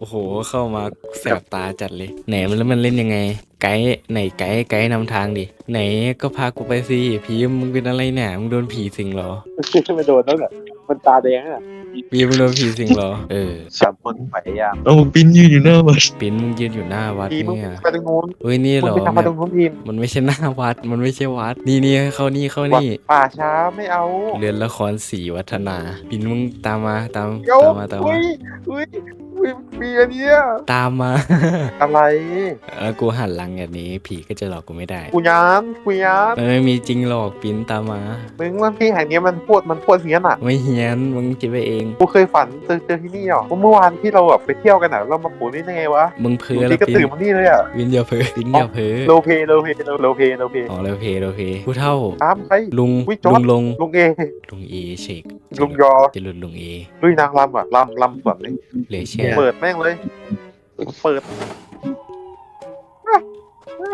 โอ้โห เข้ามาแสบตาจัดเลย ไหนมันแล้วมันเล่นยังไง ไกด์ไหนไกด์ไกด์นำทางดิ ไหนก็พากูไปสิพีมมึงเป็นอะไรเนี่ยมึงโดนผีสิงเหรอไม่โดนแล้วเนี่ยมันตาแดงอะพีมมึงโดนผีสิงเหรอ เออสามคนพยายามเอาปิ้นยืนอยู่หน้าวัดปิ้นมึงยืนอยู่หน้าวัดทีมึงเนี่ยไปตรงนู้นเฮ้ยนี่มึเหรงอไปทำมาตรงนู้นทีมมันไม่ใช่หน้าวัด มันไม่ใช่วัด นี่นี่เข้านี่เข้าวัดนี่ป่าช้าไม่เอา เรือนละครสีวัฒนาปิ้นมึงตามมาตามเดี๋ยวตามมาตามมาอุ้ยอุ้ย อุ้ยมีอันเนี้ยตามมา อะไร เออกูหันหลังแบบนี้ ผีก็จะหลอกกูไม่ได้ กูยานกูยานมันไม่มีจริงหรอกปิ้นตามมา มึงว่าที่แห่งเนี้ยมันพูดมันพูดเสียน่ะ ไม่เฮียนมึงคิดไปเอง กูเคยฝันเจอเจอที่นี่อะเมื่อวานที่เราแบบไปเที่ยวกันอะเรามาปูนี่ได้ไงวะมึงเพ้ออยู่แล้ที่วก็ปิ้นตื่นมานี่เลยอะวินอย่าเพ้อปิ้นอย่าเพ้อโลเพโลเพโลเพโลเพอ๋อโลเพโลเพผู้เท่าตามใครลุงอุ๊ยจอลุร์จงลงลุงเอลุงเอเชกลุงยอจะหลุดลุงเอลุยนางรำอะรำรำสวนเลยเหลือเชื่อเปิดแม่งเลย เปิด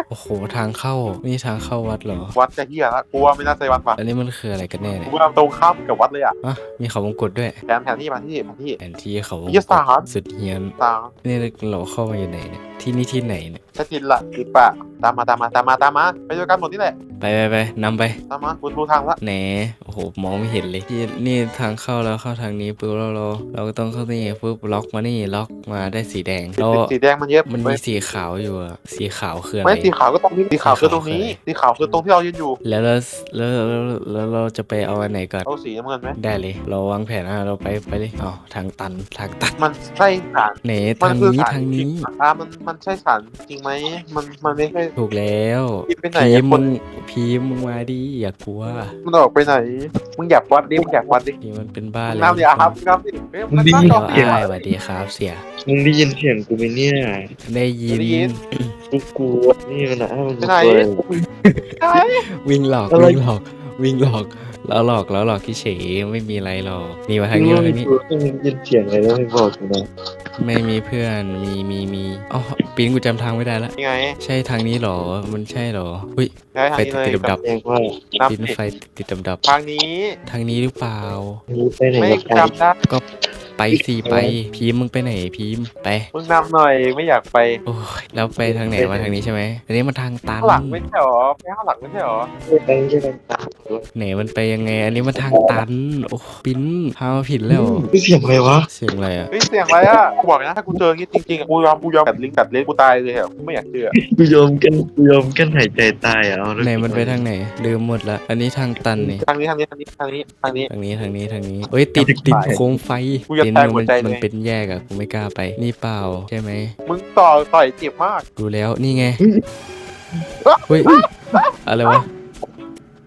โอ้โหทางเข้านี่ทางเข้าวัดเหรอ วัดจะเฮียละกูว่าไม่น่าใช่วัดป่ะอันนี้มันคืออะไรกันแน่เนี่ยกูว่าตรงข้ามกับวัดเลยอะอะมีเขาวงกตด้วยแผนแผนที่มาที่แผนที่แผนที่เขาวงวิทยาศาสตร์สุดเฮียนตามนี่เราเข้ามาอยู่ไหนเนี่ย ที่นี่ที่ไหนเนี่ยชัดจินละติดปะตามมาตามมาตามมาตามมาไปด้วยกันหมดนี่แหละไปไปไปนำไปตามมากูรู้ทางละแหนโอ้โหมองไม่เห็นเลยที่นี่ทางเข้าแล้วเข้าทางนี้ปุ๊บเราเราเราก็ต้องเข้านี่ปุ๊บล็อกมานี่ล็อกมาได้สีแดงแล้วสีแดงมันเยอะมันเว้มียสีขาวอยู่อะสีขาวคืออะไรไม่สีขาวก็ตรงนี้สีขาวคือตรงนี้สีขาวคือตรงที่เรายืนอยู่แล้วเราแล้วแล้วแล้วเราจะไปเอาอันไหนก่อนเอาสีน้ำเงินไหมได้เลย เราวางแผนนะเราไปไปเลยอ๋อทางตันทางตันมันใช่สารไหนมัทางคือนี้สารทางจรินี้งอ่ามันมันใช่สารจริงไหมมันมันไม่ใช่ ถูกแล้วพีไปไหนพีอะมคมึนงพีมมึงมาดิอย่ากลัวมันออกไปไหน มึงอยากวัดดิมึงอยากวัดดิพีมันเป็นบ้าเลยน้ำดิอะครับน้ำดิเฮ้ยมันเดี๋นั่งยรอวเสีย อ้ายสวัสดีครับเสียมึงได้ยินเสียงกูไหมเนี่ยได้ยินได้ยิน กูกลัวนี่มันนะมันไปไหนกลัวใช่วิ่งหลอกอะไรวิ่งหลอกวิ่งหลอก แล้วหลอกแล้วหลอกที่เฉยไม่มีอะไรหรอกนี่มาทางนี้มาทางนี้กูต้องยินเสียงอะไรแล้วไม่บอกกูนะไม่มีเพื่อนมีมีมีอ๋อปีนกูจำทางไม่ได้ละยังไงใช่ทางนี้เหรอมันใช่เหรออุ้ยใช่ทางนี้เลยไปติดๆดับแจ้งว่าน้ำปีนดิไฟติดดำดับทางนี้ ทางนี้หรือเปล่ามึงไปไหนไม่กับใครจำได้ก็ ไปสิไปพีมมึงไปไหนพีมไป มึงนำหน่อยไม่อยากไปโอ้ยแล้วไปทางไหนมาทางนี้ใช่ไหมอันนี้มันทางตันข้างหลังไม่ใช่หรอไปข้างหลังไม่ใช่หรอไปใช่ไหมตามไหนมันไปยังไง อันนี้มันทางตัน โอ้ปิ้นพามาผิดแล้วไม่เสียงอะไรวะเสียงอะไรอะเฮ้ยเสียงอะไรอะกูบอกเลยนะถ้ากูเจออย่างงี้จริงๆอะกูยอมกูยอมกัดลิ้นกัดเล็บกูตายเลยอะกูไม่อยากเจอกูยอมกันกูยอมกันหายใจตายอะเอาแล้วไหนมันไปทางไหนลืมหมดละอันนี้ทางตันนี่ทางนี้ทางนี้ทางนี้ทางนี้ทางนี้ทางนี้ทางนี้ทางนี้เอ้ยติดติดโคมไฟกูจะปิ้นตายหัมัวนใจเลยมันเป็นแยกอะกูไม่กล้าไป นี่เปล่าใช่ไหม มึงต่อต่อยเจ็บมาก ดูแล้วนี่ไง เฮ้ย อะไรวะ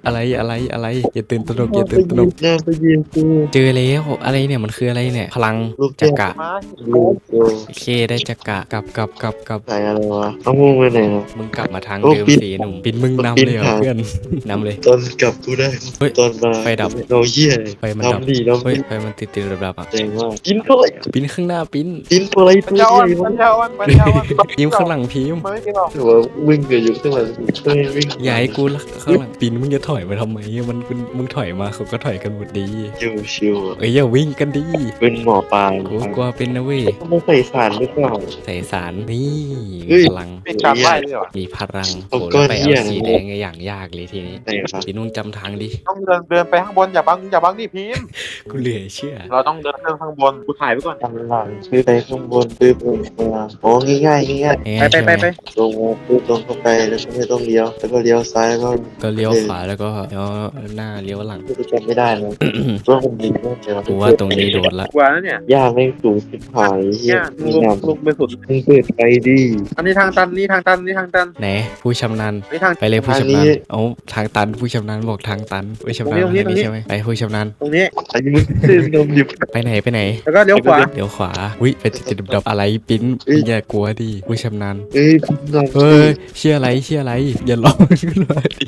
อะไรอะไรอะไรอย่าตื่นตระหนกอย่าตื่นตระหนกหน้าไปยิงกูเจอแล้วอะไรเนี่ยมันคืออะไรเนี่ย พลังลูกจักระมาลูกกูโอเคได้จักระกลับกลับกลับกลับใส่อะไรวะเอามึงไปไหนครับมึงกลับมาทางโอ้เดิมปิ้นสีหนุ่มปิ้นมึงนำปิ้นเลยเหรอหาเพื่อนนำเลยตอนกลับกูได้เฮ้ยตอนมาไฟดับเราเหี้ยไฟมันดับทำดีแล้วเฮ้ยไฟมันติดติดระดับๆอะแจ้งว่ากินเท่าไหร่ปิ้นข้างหน้าปิ้นกินตัวอะไรปัตัญวญาใหอ่อนญ่ปัวะญญาอ่อนปัญญาอ่อนพิมพ์ข้างหลังพิมพ์มันไม่กินหรอกหรือว่าวิ่งเกิดอยู่ข้างหลังไม่วิ่งอย่าให้กูละข้างหลังปิ้นมึงจะถอยมาทำไมมันมันมึงถอยมาเขาก็ถอยกันหมดดีชิวชิวๆอะเอ้ยอย่าวิ่งกันดีเป็นหมอปลากูกลัวเป็นนะเว้ยต้องใส่สารหรือเปล่าใส่สารนี่เฮ้ยพลังเป็นการไล่เลยเหรอมีพลังเอาโหก้แล้วอนไปเหี้เอายสีแดงอย่างยากเลยทีนี้ไหนครับปิ้นมึงจำทางดิต้องเดินเดินไปข้างบนอย่าบังอย่าบังดิพิมพ์กูเหลือเชื่อ เราต้องเดินขึ้นข้างบนกูถ่ายไว้ก่อนทำหลังคือไปข้างบนคือไปข้างล่างโอ้ง่ายๆง่ายง่ายไปๆไปใช่หมไปๆตรงมาคือตรงเข้าไปแล้วก็ไม่ต้องเลี้ยวแล้วก็เลี้ยวซ้ายแล้วก็ก็เลี้ยวขวาแล้วก็เลี้ยวหน้าเลี้ยวหลังกูจำไม่ได้นะว่ามันดีมากเลยกูว่าตรงนี้โดดละกว่าแล้วเนี่ยยากไม่งสูงสิบหายเหี้ยเนี่ยมีลุกน้ำลุกไปสุดมึงเปิดไฟดิอันนี้ทางตันนี่ทางตันนี่ทางตันไหนผู้ชำนาญนี่ทาง ไปเลยผู้ชำนาญเอาทางตันผู้ชำนาญบอกทางตันผู้ชำนาญตรงนี้ทางตรงนี้นี้ ใช่ไหมไปผู้ชำนาญตรงนี้ อันนี้มึงเต้นนมดิบ ไปไหนไปไหนแล้วก็เลี้ยวขวาเดี๋ยวขวาอุ้ยไปติดดับๆอะไรปิ้นเอ้ย อย่ากลัวดิผู้ชำนาญเอ้ยพี่น้องเฮ้ยเชื่ออะไรเชื่ออะไร อย่าร้องขึ้นมาดิ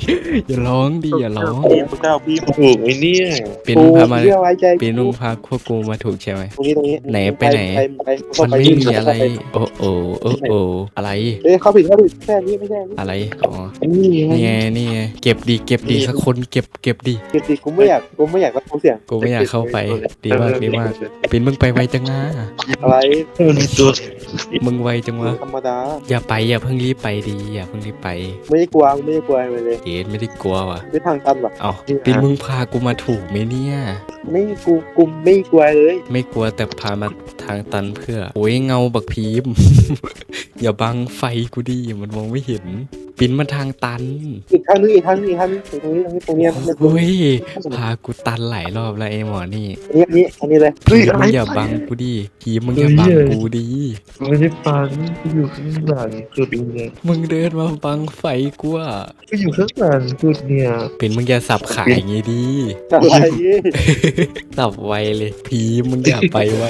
อย่าร้องดิดีอย่าร้องพี่พระเจ้าพี่ถูกไหมเนี่ยเป็นกูพามาเชื่อไว้ใจเป็นลุงพาพวกกูมาถูกใช่ไหม ตรงนี้ตรงนี้ไหนไปไหนไปไปมันไม่มีอะไร โอ้โอ้โอ้โอ้อะไร เอ้ยเขาผิดเขาผิดแค่นี้ไม่ใช่นี่อะไร อ๋อ นี่ไงนี่ไงนี่ไงเก็บดีเก็บดีสักคนเก็บเก็บดีเก็บดิกูไม่อยากกูไม่อยากรับเสียงกูไม่อยากเข้าไป ดีมากดีมาก เป็นมึงไปไวจังนะอะไรเออในตัวมึงไวจังวะ ธรรมดาอย่าไปอย่าเพิ่งรีบไปดีอย่าเพิ่งรีบไป ไม่ได้กลัวไม่ได้กลัวอะไรเลย เกดไม่ได้กลัวว่ะไม่ทางตันหรอกเอ้าเป็นมึงพากูมาถูกไหมเนี่ย ไม่กูกูไม่กลัวเลย ไม่กลัวแต่พามาทางตันเพื่อโอ้ยเงาบักพีม อย่าบังไฟกูดิมันมองไม่เห็น ปินมาทางตันอีกทางนึงอีกทางนึงอีกทางนึงตรงนี้ตรงนี้ตรงนี้ตรงนี้ตรงโอ้นี้ยพากูตันหลายรอบแล้วไอ้หมอนี่อันนี้อันนี้อันนี้เลยพีมมึงอย่าบังกูดิพีมมึงอย่าบังกูดิไม่ได้ฟังกูอยู่ข้างหลังสุดเนี่ยมึงเดินมาบังไฟกูอะกูอยู่ข้างหลังสุดเนี่ยเป็นมึงอย่าสับขายอย่างงี้ดิ อะไรสับไวเลยพีมมึงอย่าไปไว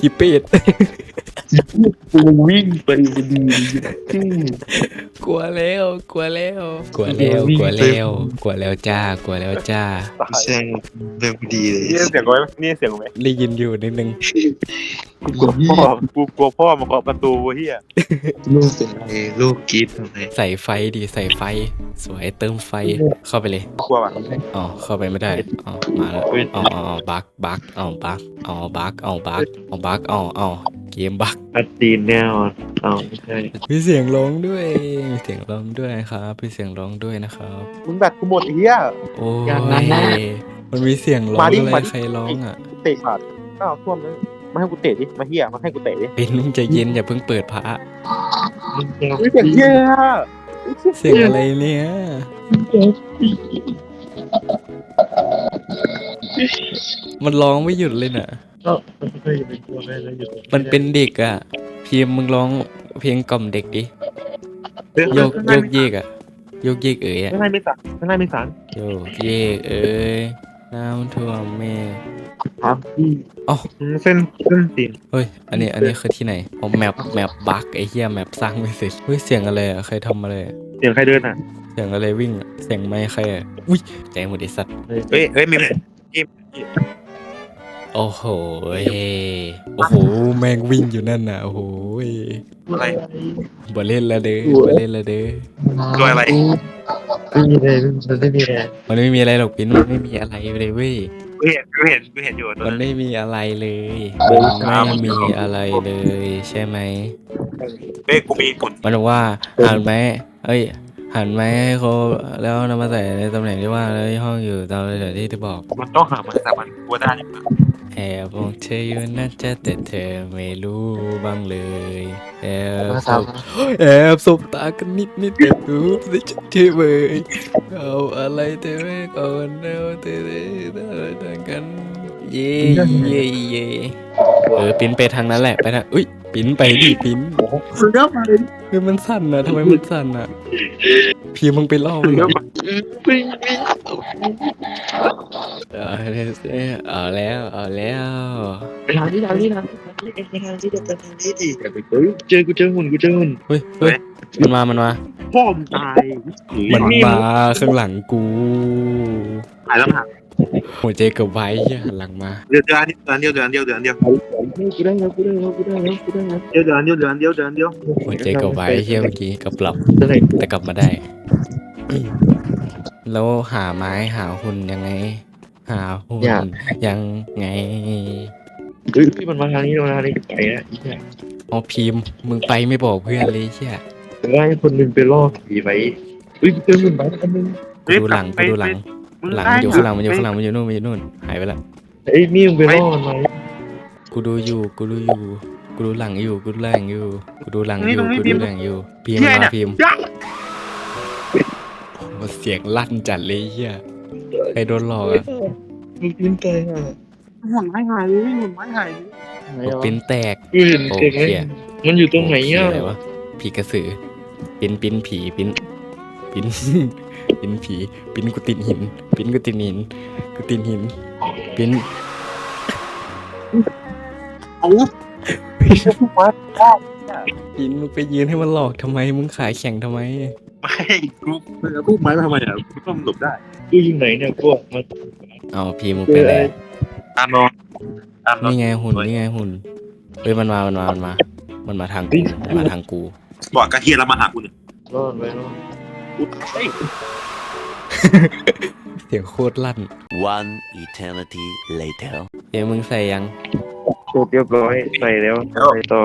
พีเป็ด กูวิ่งไปพอดีกลัวแล้วกลัวแล้วกลัวแล้วกลัวแล้วกลัวแล้วจ้ากลัวแล้วจ้าแซงเรื่องดีเลยนี่เสียงกูไหมนี่เสียงกูไหมได้ยินอยู่นิดนึงกูกลัวพ่อกูกลัวพ่อมาเคาะประตูเฮียลูกเป็นไงลูกกรีดทำไมใส่ไฟดีใส่ไฟ สวยเติมไฟเข้าไปเลยกลัวว่ะอ๋อเข้าไปไม่ได้อ๋อมาแล้วอ๋ออ๋อบักบักอ๋อบักอ๋อบักอ๋อบักอ๋อบักอ๋ออ๋อ เกมบักอัดตีนแน่นอนเอาไม่ใช่มีเสียงร้องด้วยมีเสียงร้องด้วยครับมีเสียงร้องด้วยนะครับ มึงแบตกูหมดเฮีย โอ้ยมันมีเสียงร้องมาดิอะไรมาดิ ใครร้องอะเตะขาดอ้าวท่วมเลยมาให้กูเตะดิ มาเฮียมาให้กูเตะดิเป็นมึงใจเย็นอย่าเพิ่งเปิดพระเฮ้ยเสียงเฮียเสียงอะไรเนี่ยมันร้องไม่หยุดเลยน่ะ ก็มันไม่เคยอยู่ในตัวอะไรเลยอยู่มันเป็นเด็กอะพีมมึงร้องเพลงกล่อมเด็กดิโยกโยกเยกอะโยกเยกเอ๋ยอะไม่ให้ไม่สั่นไม่ให้ไม่สั่นโยกเยกเอ๋ยน้ำท่วมเมฆครับพี่อ๋อเส้นเส้นตีนเฮ้ยอันนี้อันนี้คือที่ไหนอ๋อแมปแมปบักไอ้เหี้ยแมปสร้างไม่เสร็จเฮ้ยเสียงอะไรอะใครทำอะไรอะเสียงใครเดินอะเสียงอะไรวิ่งอะเสียงไม่ใครอะอุ้ยใจหมดไอ้สัตว์เฮ้ยเฮ้ยมี โอ้โหเฮ้โอ้โห แม่งวิ่งอยู่นั่นน่ะ โอ้โหอะไรบ่เล่นละเด้อบ่เล่นละเด้อตัวอะไรไม่มีอะไรมันไม่มีอะไรมันไม่มีอะไรหรอกปิ้นมันไม่มีอะไรเลยเว้ยกูเห็นกูเห็นกูเห็นอยู่ตัวมันนั้นไม่มีอะไรเลยเอมันอครับไม่มีอะไรเลย ใช่ไหมเฮ้ยกูมีกดมันบอกว่าหันไหมเอ้ยหันไหมให้เขาแล้วนำมาใส่ในตำแหน่งที่ว่างแล้วที่ห้องอยู่ตามระดับที่เธอบอก มันต้องหามันแต่มันกลัวได้อยู่ แอบบอกเธออยู่นะจ๊ะแต่เธอไม่รู้บ้างเลย แอบสบแอบสบตากันนิดนิดแต่รู้สิฉันเธอเว้ยเอาอะไรเธอไม่ก่อนแล้วเธอได้ได้กัน เย่เย่เย่เออปิ้นไปทางนั้นแหละไปทางอุ้ยปิ้นไปดิปิ้นมึงก็ไปคือมันสั่นนะทำไมมันสั่นอะ พี่มึงไปล่อมึมังนก็เหรอไปเอาเอาแล้วเอาแล้วไปทางที่ทางที่ทางที่ไปทางที่เดินไปทางที่ดิเฮ้ยเจอกูเจอหุ่นกูเจอหุ่นเฮ้ยเฮ้ยมันมามันมาพ่อมึงตายมันมาข้างหลังกูหายแล้วหาย หัวใจเกับไว้เหี้ยหันหลังมา เดือนเดียวเดือนเดียวเดือนเดียวเดือนเดียวกูได้แล้วกูได้แล้วกูได้แล้วกูได้แล้วเดือนเดียวเดือนเดียวเดือนเดียวหัวใจเกับไว้เฮียเมื่อกี้กับหลับอะไรแต่กลับมาได้ แล้วหาไม้หาหุ่นยังไง หาหุ่นยังไงเฮ้ยมันมาทางนี้มาทางนี้ไปนะอีเนี่ยอ๋อพิมพ์มึงไปไม่บอกเพื่อนเลยเชี่ยแต่ว่าให้คนหนึงไปล่อผีไว้เฮ้ยเจอหุ่นไปอันนึงกูดูหลังกูดูหลัง หลังมันอยู่ข้างหลังมันอยู่ข้างหลังมันอยู่นู่นมันอยู่นู่นหายไปละเอ้ยนี่มึงไปล่อมันไว้กูดูอยู่กูดูอยู่กูดูหลังอยู่กูดูหลังอยู่กูดูหลังอยู่กูดูหลังอยู่พิมพ์มาพิมพ์โอ้เสียงลั่นจัดเลยเฮียใครโดนหลอกอะมึงปิ้นใจอะหุ่นไม่หายเลยหุ่นไม่หายบอกปิ้นแตก กูเห็นเก่งไหมมันอยู่ตรงไหนโอ้อะเหี้ยอะไรวะผีกระสือปิ้นปิ้นผีปิ้นปิ้น ปิ้นผีปิ้นกูติดหินปิ้นกูติดหินกูติดหินปิ้นโอ้ปิ้นมึงไปยืนให้มันหลอกทำไมมึงขายแข่งทำไมไม่ไม่กูมึงเอาพูดไม้มาทำไมอะกูต้องหลบได้กูอยู่ไหนเนี่ยกูมันเอาพี่มึงเป็นอะไรตามนอนตามนอนนี่ไงหุ่นนี่ไงหุ่นเฮ้ยมันมา มันมา มันมา มันมาทางกู มันมาทางกู บอกกระเทียมแล้วมาหากูเนี่ยรอดไว้รอด เฮ้ยเสียงโคตรลั่น One eternity later. เอ้ยมึงใส่ยังเสร็จเรียบร้อยใส่แล้วทำไงต่อ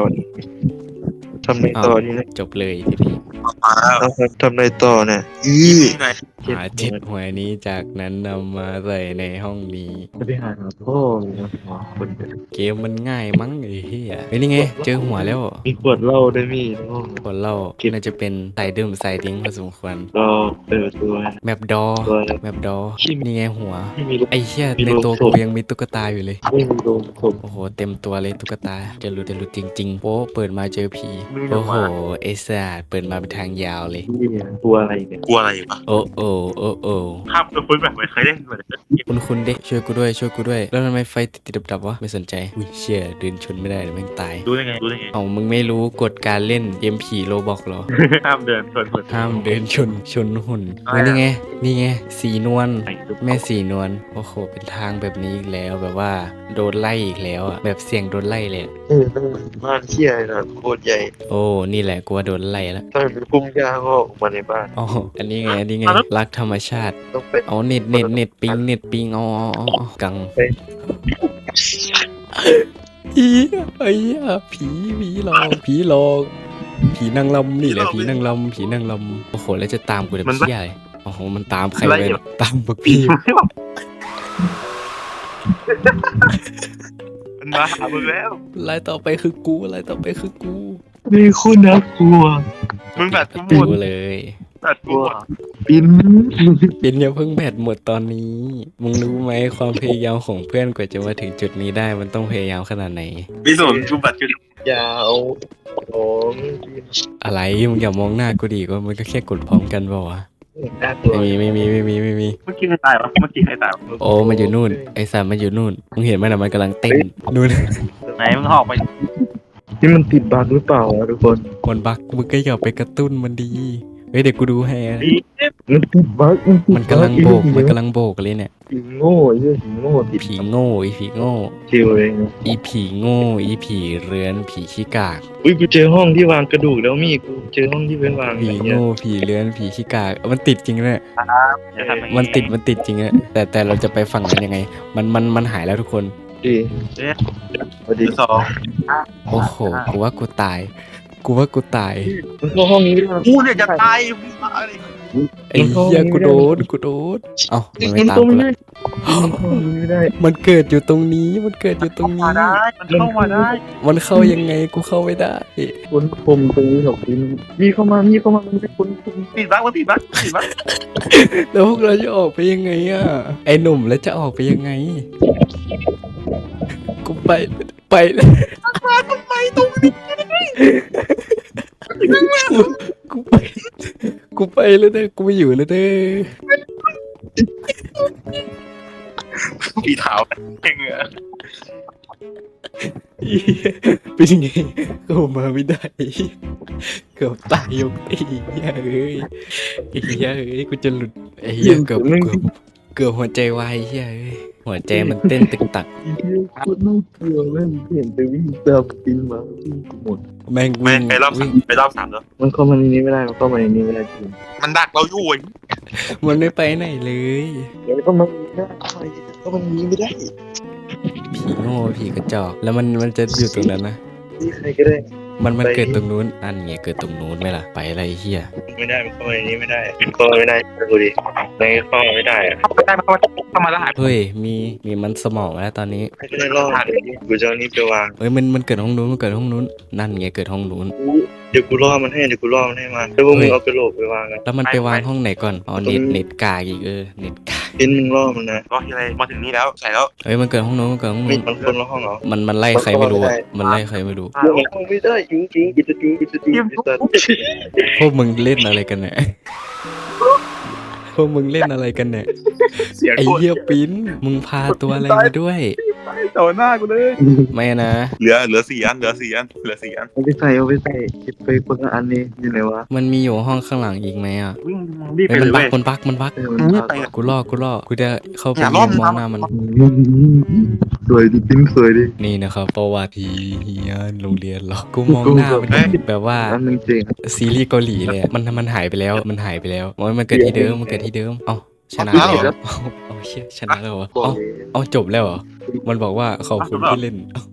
ทำไงต่อนี่นะจบเลยพี่พี่มาเอาครับทำไงต่อเนี่ยอี นี่ไง หาเจ็ดหวยนี้จากนั้นนำมาใส่ในห้องนี้ จะไปหาพ่อคนเดียวเกมมันง่ายมั้งไอ้เหี้ยเฮ้ยนี่ไง เจอหัวแล้วมีขวดเหล้าด้วยมีน้อง คนเล่าน่าจะเป็นใส่ดื่มใส่ดิ้งพอสมควรรอเปิดประตัวแมปดอตัวแมปดอนี่ไงหัวไม่มีลูกไอ้เหี้ยมีในโลตัวโก้กูยังมีตุ๊กตาอยู่เลย ไม่มีโรงศพโอ้โห เต็มตัวเลยตุ๊กตาจะรู้จะรู้จริงๆโป๊ะเปิดมาเจอผีโอ้โหไอ้สัสเปิดมาเป็นทางยาวเลย นี่ตัวอะไรเนี่ยกลัวอะไรวะโอ้โอ้โอ้โอ้ภาพคุ้นๆแบบไม่เคยเล่นเลยคุณคุณเด็กช่วยกูด้วยช่วยกูด้วย แล้วทำไมไฟติดติดดับๆวะไม่สนใจอุ้ยเชี่ยเดินชนไม่ได้เดี๋ยวแม่งตายรู้ได้ไงรู้ได้ไงเอามึงไม่รู้กฎการเล่นเกมผีโรบอกเหรอห้ามเดินชนคนห้ามเดินชนชนหุ่นอะไรเฮ้ยอะนี่ไงนี่ไงสีนวลแม่สีนวลโอ้โหเป็นทางแบบนี้อีกแล้วแบบว่าโดนไล่อีกแล้วอะแบบเสียงโดนไล่เลยอะเออนั่นบ้านเที่ยนะโคตรใหญ่โอ้นี่แหละกูว่าโดนไล่แล้วถ้าเป็นพุ่มหญ้าก็ออกมาในบ้านอ๋ออันนี้ไงอันนี้ไงรักธรรมชาติ ต้องไปเอาเน็ตเน็ตเน็ตปิงเน็ตปิงเอาเอาเอาเอากังไปอีไอ้เหี้ยผีผีหลอกผีหลอกผีนางลำนี่แหละผีนางลำผีนางลำโอ้โหแล้วจะตามกูแบบเหี้ยอะไรโอ้โหมันตามใครไปนะตามบักพี่มันมาหามึงแล้วลายต่อไปคือกูลายต่อไปคือกูนี่คุณน่ากลัวมึงแบบกูหมกูดเลย แบบกูหมดปินปินอย่าเพิ่งแบตหมดตอนนี้ มึงรู้ไหมความพยายามของเพื่อนกว่าจะมาถึงจุดนี้ได้มันต้องพยายามขนาดไหน พี่สนกูบัดจุดยาวของกินอะไรมึงอย่ามองหน้ากูดีว่ามันก็แค่กดพร้อมกันเปล่าวะน่ากลัวไม่มีไม่มีไม่มีไม่มี เมื่อกี้ใครตายวะเมื่อกี้ใครตายวะโอ้มันอยู่นู่น ไอ้สามมันอยู่นู่นมึงเห็นไหมนะมันกำลังเต้นนู่นไหนมึงออกไปนี่มันติดบั๊กหรือเปล่าวะทุกคนมันบักมึงก็อย่าไปกระตุ้นมันดี เฮ้ยเดี๋ยวกูดูให้มันติดบั๊กติดมันกำลังโบก มันกำลังโบกเลยเนี่ย ผีโง่ไอ้เหี้ยผีโง่ติดผีโง่อีผีโง่ ชิวเลยนะอีผีโง่อีผีเรือนผีขี้กาก อุ้ยกูเจอห้องที่วางกระดูกแล้วมีกูเจอห้องที่เป็นวางผีอย่างเงี้ยโง่ผีเรือนผีขี้กากมันติดจริงเลยจะทำยังไงมันติดมันติดจริงอะแต่แต่เราจะไปฝั่งนั้นยังไง มันมันมันหายแล้วทุกคน ดีสวัสดี สองโอ้โหกูว่ากูตาย กูว่ากูตายมันเข้าห้องนี้ไม่ได้กูเนี่ยจะตายมึงมาเลยไอ้เหี้ยกูโดนกูโดนเอ้ามันไม่ตามเข้ากูไม่ละได้มันเข้าไม่ได้ มันเกิดอยู่ตรงนี้ มันเกิดอยู่ตรงมานี้ได้มันเข้ามาได้ มันเข้ายังไงกูเข้าไม่ได้คนคมตรงนี้หรอกพี่มีเข้ามา มีเข้ามามันเป็นคนคุมปิดบ้างมันปิดบ้างปิดบ้างแล้วพวกเราจะออกไปยังไงอะ ไอ้หนุ่มแล้วจะออกไปยังไง กูไปไปเลยกูไปกูไปแล้วเด้อกูไม่อยู่แล้วเด้อปีเท้าเก่งอะเหี้ยเป็นยังไงเข้ามาไม่ได้เกือบตายยกไอ้เหี้ยเอ้ยไอ้เหี้ยเอ้ยกูจะหลุดไอ้เหี้ยเกือบเกือบ เกือบหัวใจวายไอ้เหี้ยเอ้ยหัวใจมันเต้นตึกตักคนน่ากลัวแม่งเห็นแต่วิ่งตามกินมาวิ่งหมด แม่งไม่วิ่งไปรอบสาวิ่มงไปรอบสามแล้วมันเข้ามาในนี้ไม่ได้ มันเข้ามาในนี้ไม่ได้จริงมันดักเราอยู่ไอ้มันไม่ไปไหนเลย เดี๋ยวก็มาได้ก็มันนี้ไม่ได้ผีโง่ผีกระจอก แล้วมันมันจะอยู่ตรงนั้นนะนี่ใครก็ได้ มันมันไปเกิดตรงนู้นอันเนี้ยเกิดตรงนู้นไหมล่ะไปอะไรเฮียไม่ได้มันเข้ามาในนี้ไม่ได้เข้ามาไม่ได้ดูดิในเข้ามาไม่ได้อะเข้ามาได้เข้ามาเข้ามาแล้วหายเฮ้ยมีมีมันสมองแล้วตอนนี้ไม่ได้รอดกูจะเอานี้ไปวางเฮ้ยมันมันเกิดห้องนู้นมันเกิดห้องนู้นนั่นไงเกิดห้องนู้นเดี๋ยวกูล่อมันให้เดี๋ยวกูล่อมันให้มาแล้วพวกมึงเอากระโหลกไปวางกันแล้วมันไปวางห้องไหนก่อนอ๋อเน็ตเน็ตกากอีกเออเน็ตกา กเป็นมึงล่อมันนะก็ที่อะไรมาถึงนี่แล้วใส่แล้วเฮ้ยมันเกิดห้องนู้นมันเกิดห้องไม่นู้นมันคนละห้องเหรอ มันมันไล่ใครไม่รู้อะมันไล่ใครไม่รู้ เดี๋ยวมันเข้าไม่ได้จริงจริงๆอิจจริงอิจจริงไอ้สัตว์พวกมึงเล่นอะไรกันเนี่ย พวกมึงเล่นอะไรกันเนี่ย เสียงไอ้โคตรเหี้ยปิ้นมึงพาตัวอะไรมาด้วย ต่อหน้ากูเลย ไม่นะ เหลือเหลือสี่อันเหลือสี่อันเหลือสี่อันเอาไปใส่เอาไปใส่เก็บไปคนละอันนี้อยู่ไหนวะมันมีอยู่ห้องข้างหลังอีกไหมอะวิ่งรีบเฮ้ไปยเลมันยบัเว้กย มันบักมันบักเออมึงไม่ไปกูล่อกูล่อกูจะเข้าไปอย่ายืล่อมนมองนะหน้ามัน สวยดิปิ้งสวยดิ นี่นะครับประวัติเฮียนโรงเรียนเรากูมองหน้ามันแบบว่า อันหนึงจริง ซีรีส์เกาหลีเลยอะมันมันหายไปแล้ว มันหายไปแล้วมันมันเกิดที่เดิม มันเกิดที่เดิม เอ้า ชนะแล้วเหรอเอาเอาเชี่ยชนะแล้วเหรอบอกเอ้าเลยเอาจบแล้วเหรอมันบอกว่าขอบคุณที่เล่นเอ้า